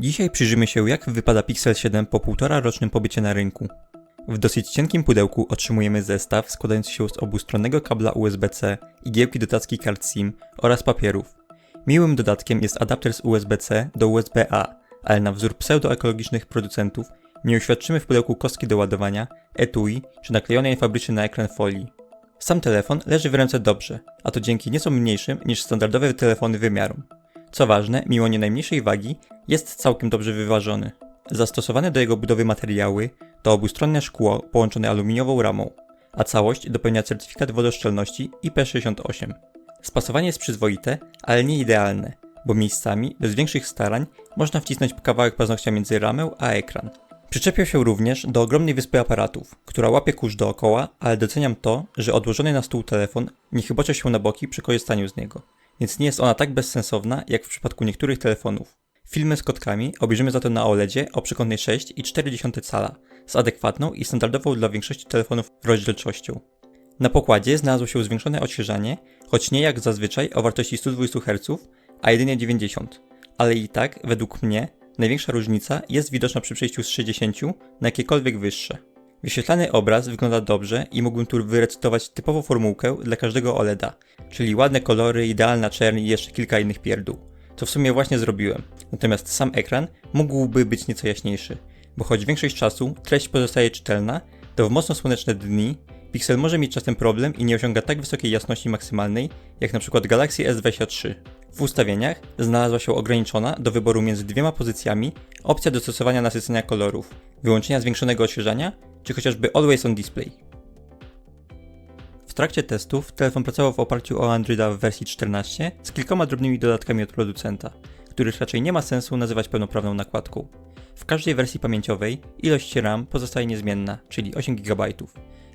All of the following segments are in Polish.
Dzisiaj przyjrzymy się jak wypada Pixel 7 po półtora rocznym pobycie na rynku. W dosyć cienkim pudełku otrzymujemy zestaw składający się z obustronnego kabla USB-C, igiełki do tacki kart SIM oraz papierów. Miłym dodatkiem jest adapter z USB-C do USB-A, ale na wzór pseudoekologicznych producentów nie uświadczymy w pudełku kostki do ładowania, etui czy naklejonej fabrycznie na ekran folii. Sam telefon leży w ręce dobrze, a to dzięki nieco mniejszym niż standardowe telefony wymiarom. Co ważne, mimo nie najmniejszej wagi, jest całkiem dobrze wyważony. Zastosowane do jego budowy materiały to obustronne szkło połączone aluminiową ramą, a całość dopełnia certyfikat wodoszczelności IP68. Spasowanie jest przyzwoite, ale nie idealne, bo miejscami, bez większych starań, można wcisnąć kawałek paznokcia między ramę a ekran. Przyczepiał się również do ogromnej wyspy aparatów, która łapie kurz dookoła, ale doceniam to, że odłożony na stół telefon nie chybocze się na boki przy korzystaniu z niego, więc nie jest ona tak bezsensowna jak w przypadku niektórych telefonów. Filmy z kotkami obejrzymy za to na OLEDzie o przekątnej 6,4 cala z adekwatną i standardową dla większości telefonów rozdzielczością. Na pokładzie znalazło się zwiększone odświeżanie, choć nie jak zazwyczaj o wartości 120 Hz, a jedynie 90, ale i tak, według mnie, największa różnica jest widoczna przy przejściu z 60 na jakiekolwiek wyższe. Wyświetlany obraz wygląda dobrze i mógłbym tu wyrecytować typową formułkę dla każdego OLEDa, czyli ładne kolory, idealna czerń i jeszcze kilka innych pierdół, co w sumie właśnie zrobiłem. Natomiast sam ekran mógłby być nieco jaśniejszy, bo choć większość czasu treść pozostaje czytelna, to w mocno słoneczne dni Pixel może mieć czasem problem i nie osiąga tak wysokiej jasności maksymalnej, jak np. Galaxy S23. W ustawieniach znalazła się ograniczona do wyboru między dwiema pozycjami opcja dostosowania nasycenia kolorów, wyłączenia zwiększonego odświeżania, czy chociażby Always on Display. W trakcie testów telefon pracował w oparciu o Androida w wersji 14 z kilkoma drobnymi dodatkami od producenta, których raczej nie ma sensu nazywać pełnoprawną nakładką. W każdej wersji pamięciowej ilość RAM pozostaje niezmienna, czyli 8 GB,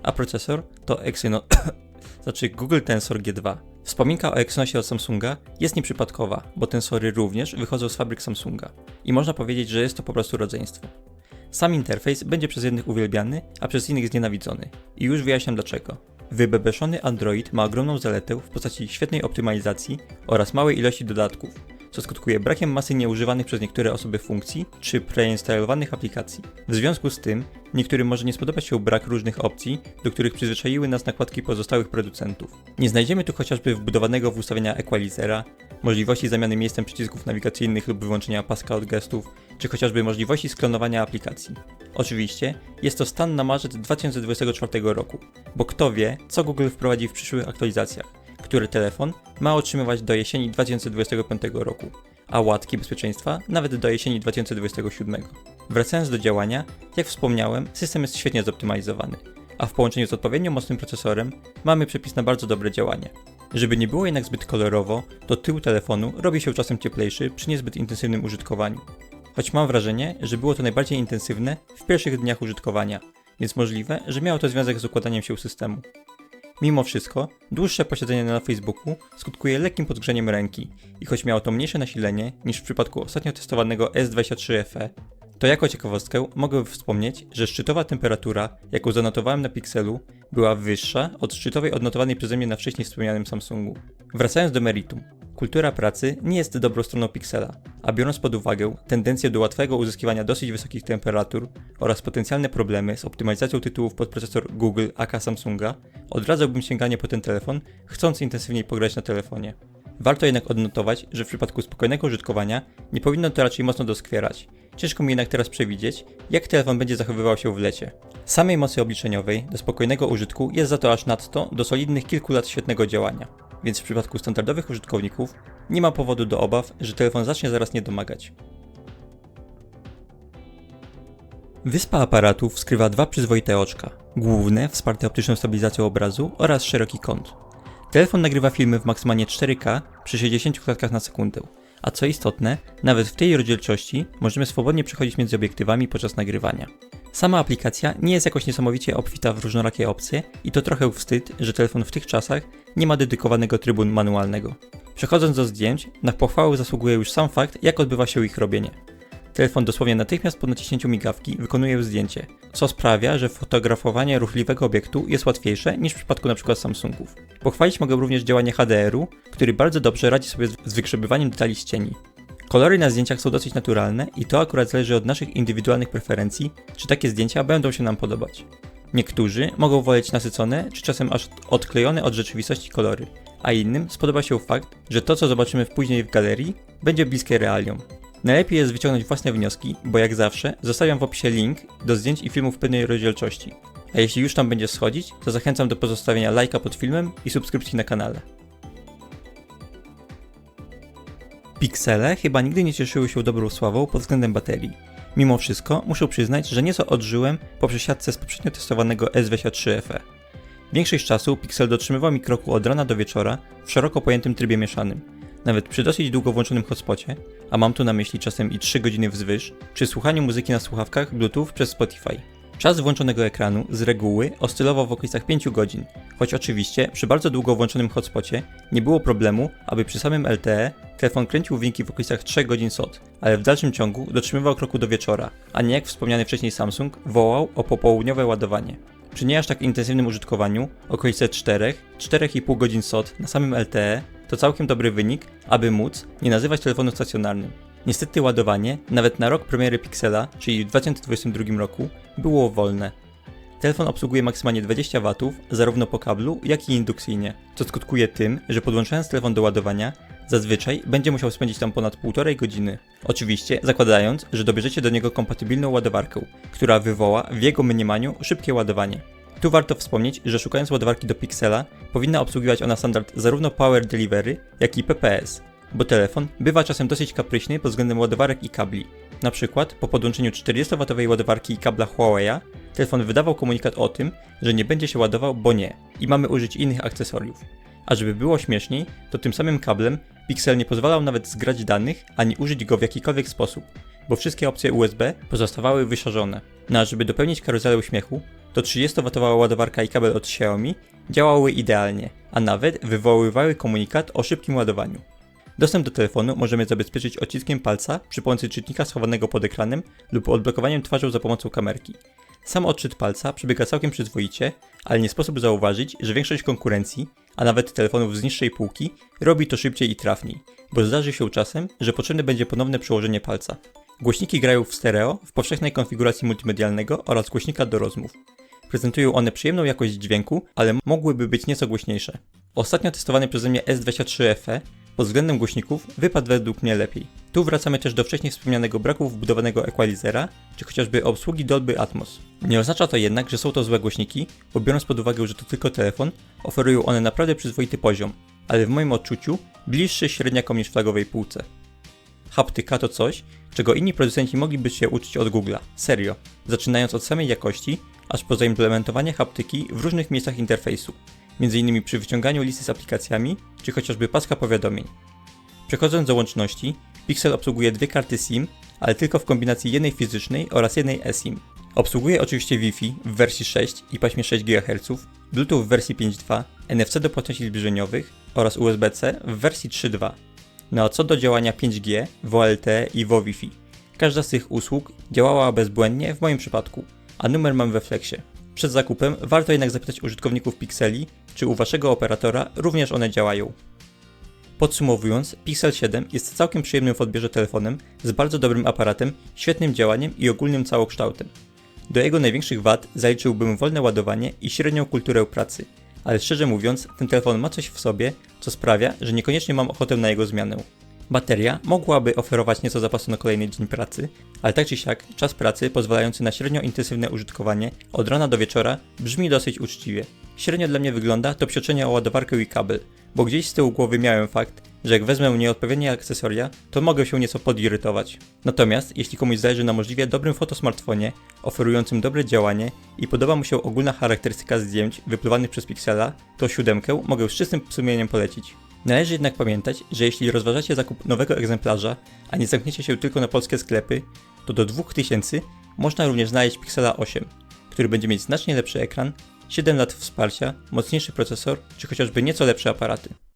a procesor to Exynos, znaczy Google Tensor G2. Wspominka o Exynosie od Samsunga jest nieprzypadkowa, bo tensory również wychodzą z fabryk Samsunga i można powiedzieć, że jest to po prostu rodzeństwo. Sam interfejs będzie przez jednych uwielbiany, a przez innych znienawidzony. I już wyjaśniam dlaczego. Wybebeszony Android ma ogromną zaletę w postaci świetnej optymalizacji oraz małej ilości dodatków, co skutkuje brakiem masy nieużywanych przez niektóre osoby funkcji czy preinstalowanych aplikacji. W związku z tym, niektórym może nie spodobać się brak różnych opcji, do których przyzwyczaiły nas nakładki pozostałych producentów. Nie znajdziemy tu chociażby wbudowanego w ustawienia equalizera, możliwości zamiany miejscem przycisków nawigacyjnych lub wyłączenia paska od gestów, czy chociażby możliwości sklonowania aplikacji. Oczywiście jest to stan na marzec 2024 roku, bo kto wie, co Google wprowadzi w przyszłych aktualizacjach, które telefon ma otrzymywać do jesieni 2025 roku, a łatki bezpieczeństwa nawet do jesieni 2027. Wracając do działania, jak wspomniałem, system jest świetnie zoptymalizowany, a w połączeniu z odpowiednio mocnym procesorem mamy przepis na bardzo dobre działanie. Żeby nie było jednak zbyt kolorowo, to tył telefonu robi się czasem cieplejszy przy niezbyt intensywnym użytkowaniu. Choć mam wrażenie, że było to najbardziej intensywne w pierwszych dniach użytkowania, więc możliwe, że miało to związek z układaniem się systemu. Mimo wszystko, dłuższe posiedzenie na Facebooku skutkuje lekkim podgrzeniem ręki i choć miało to mniejsze nasilenie niż w przypadku ostatnio testowanego S23 FE, to jako ciekawostkę mogę wspomnieć, że szczytowa temperatura, jaką zanotowałem na Pixelu, była wyższa od szczytowej odnotowanej przeze mnie na wcześniej wspomnianym Samsungu. Wracając do meritum. Kultura pracy nie jest dobrą stroną Pixela, a biorąc pod uwagę tendencję do łatwego uzyskiwania dosyć wysokich temperatur oraz potencjalne problemy z optymalizacją tytułów pod procesor Google aka Samsunga, odradzałbym sięganie po ten telefon, chcąc intensywniej pograć na telefonie. Warto jednak odnotować, że w przypadku spokojnego użytkowania nie powinno to raczej mocno doskwierać. Ciężko mi jednak teraz przewidzieć, jak telefon będzie zachowywał się w lecie. Samej mocy obliczeniowej do spokojnego użytku jest za to aż nadto do solidnych kilku lat świetnego działania, więc w przypadku standardowych użytkowników nie ma powodu do obaw, że telefon zacznie zaraz nie domagać. Wyspa aparatów skrywa dwa przyzwoite oczka. Główne, wsparte optyczną stabilizacją obrazu oraz szeroki kąt. Telefon nagrywa filmy w maksymalnie 4K przy 60 klatkach na sekundę, a co istotne, nawet w tej rozdzielczości możemy swobodnie przechodzić między obiektywami podczas nagrywania. Sama aplikacja nie jest jakoś niesamowicie obfita w różnorakie opcje i to trochę wstyd, że telefon w tych czasach nie ma dedykowanego trybu manualnego. Przechodząc do zdjęć, na pochwałę zasługuje już sam fakt, jak odbywa się ich robienie. Telefon dosłownie natychmiast po naciśnięciu migawki wykonuje zdjęcie, co sprawia, że fotografowanie ruchliwego obiektu jest łatwiejsze niż w przypadku np. Samsungów. Pochwalić mogę również działanie HDR-u, który bardzo dobrze radzi sobie z wygrzebywaniem detali z cieni. Kolory na zdjęciach są dosyć naturalne i to akurat zależy od naszych indywidualnych preferencji, czy takie zdjęcia będą się nam podobać. Niektórzy mogą woleć nasycone, czy czasem aż odklejone od rzeczywistości kolory, a innym spodoba się fakt, że to co zobaczymy później w galerii będzie bliskie realiom. Najlepiej jest wyciągnąć własne wnioski, bo jak zawsze zostawiam w opisie link do zdjęć i filmów pełnej rozdzielczości. A jeśli już tam będzie schodzić, to zachęcam do pozostawienia lajka pod filmem i subskrypcji na kanale. Pixele chyba nigdy nie cieszyły się dobrą sławą pod względem baterii. Mimo wszystko muszę przyznać, że nieco odżyłem po przesiadce z poprzednio testowanego S23 FE. Większość czasu Pixel dotrzymywał mi kroku od rana do wieczora w szeroko pojętym trybie mieszanym. Nawet przy dosyć długo włączonym hotspocie, a mam tu na myśli czasem i 3 godziny wzwyż, przy słuchaniu muzyki na słuchawkach Bluetooth przez Spotify. Czas włączonego ekranu z reguły oscylował w okolicach 5 godzin, choć oczywiście przy bardzo długo włączonym hotspocie nie było problemu, aby przy samym LTE telefon kręcił wyniki w okolicach 3 godzin SOT, ale w dalszym ciągu dotrzymywał kroku do wieczora, a nie jak wspomniany wcześniej Samsung wołał o popołudniowe ładowanie. Przy nie aż tak intensywnym użytkowaniu, okolice 4-4,5 godzin SOT na samym LTE to całkiem dobry wynik, aby móc nie nazywać telefonu stacjonarnym. Niestety ładowanie, nawet na rok premiery Pixela, czyli w 2022 roku, było wolne. Telefon obsługuje maksymalnie 20 W, zarówno po kablu, jak i indukcyjnie, co skutkuje tym, że podłączając telefon do ładowania, zazwyczaj będzie musiał spędzić tam ponad 1,5 godziny. Oczywiście zakładając, że dobierzecie do niego kompatybilną ładowarkę, która wywoła w jego mniemaniu szybkie ładowanie. Tu warto wspomnieć, że szukając ładowarki do Pixela, powinna obsługiwać ona standard zarówno Power Delivery, jak i PPS, bo telefon bywa czasem dosyć kapryśny pod względem ładowarek i kabli. Na przykład po podłączeniu 40W ładowarki i kabla Huawei'a, telefon wydawał komunikat o tym, że nie będzie się ładował, bo nie, i mamy użyć innych akcesoriów. A żeby było śmieszniej, to tym samym kablem Pixel nie pozwalał nawet zgrać danych, ani użyć go w jakikolwiek sposób, bo wszystkie opcje USB pozostawały wyszarzone. No a żeby dopełnić karuzelę uśmiechu, to 30W ładowarka i kabel od Xiaomi działały idealnie, a nawet wywoływały komunikat o szybkim ładowaniu. Dostęp do telefonu możemy zabezpieczyć odciskiem palca przy pomocy czytnika schowanego pod ekranem lub odblokowaniem twarzą za pomocą kamerki. Sam odczyt palca przebiega całkiem przyzwoicie, ale nie sposób zauważyć, że większość konkurencji, a nawet telefonów z niższej półki, robi to szybciej i trafniej, bo zdarzy się czasem, że potrzebne będzie ponowne przełożenie palca. Głośniki grają w stereo w powszechnej konfiguracji multimedialnego oraz głośnika do rozmów. Prezentują one przyjemną jakość dźwięku, ale mogłyby być nieco głośniejsze. Ostatnio testowany przeze mnie S23 FE pod względem głośników wypadł według mnie lepiej. Tu wracamy też do wcześniej wspomnianego braku wbudowanego equalizera, czy chociażby obsługi Dolby Atmos. Nie oznacza to jednak, że są to złe głośniki, bo biorąc pod uwagę, że to tylko telefon, oferują one naprawdę przyzwoity poziom, ale w moim odczuciu bliższy średniakom niż flagowej półce. Haptyka to coś, czego inni producenci mogliby się uczyć od Google'a. Serio. Zaczynając od samej jakości, aż po zaimplementowanie haptyki w różnych miejscach interfejsu, m.in. przy wyciąganiu listy z aplikacjami, czy chociażby paska powiadomień. Przechodząc do łączności, Pixel obsługuje dwie karty SIM, ale tylko w kombinacji jednej fizycznej oraz jednej eSIM. Obsługuje oczywiście Wi-Fi w wersji 6 i paśmie 6 GHz, Bluetooth w wersji 5.2, NFC do płatności zbliżeniowych oraz USB-C w wersji 3.2. No a co do działania 5G, VLTE i VoWiFi. Każda z tych usług działała bezbłędnie w moim przypadku, a numer mam we Flexie. Przed zakupem warto jednak zapytać użytkowników Pixeli, czy u waszego operatora również one działają. Podsumowując, Pixel 7 jest całkiem przyjemnym w odbierze telefonem z bardzo dobrym aparatem, świetnym działaniem i ogólnym całokształtem. Do jego największych wad zaliczyłbym wolne ładowanie i średnią kulturę pracy, ale szczerze mówiąc, ten telefon ma coś w sobie, co sprawia, że niekoniecznie mam ochotę na jego zmianę. Bateria mogłaby oferować nieco zapasu na kolejny dzień pracy, ale tak czy siak czas pracy pozwalający na średnio intensywne użytkowanie od rana do wieczora brzmi dosyć uczciwie. Średnio dla mnie wygląda to psioczenie o ładowarkę i kabel, bo gdzieś z tyłu głowy miałem fakt, że jak wezmę nieodpowiednie akcesoria, to mogę się nieco podirytować. Natomiast jeśli komuś zależy na możliwie dobrym fotosmartfonie, oferującym dobre działanie i podoba mu się ogólna charakterystyka zdjęć wypływanych przez Pixela, to siódemkę mogę z czystym sumieniem polecić. Należy jednak pamiętać, że jeśli rozważacie zakup nowego egzemplarza, a nie zamkniecie się tylko na polskie sklepy, to do 2000 można również znaleźć Pixela 8, który będzie mieć znacznie lepszy ekran, 7 lat wsparcia, mocniejszy procesor, czy chociażby nieco lepsze aparaty.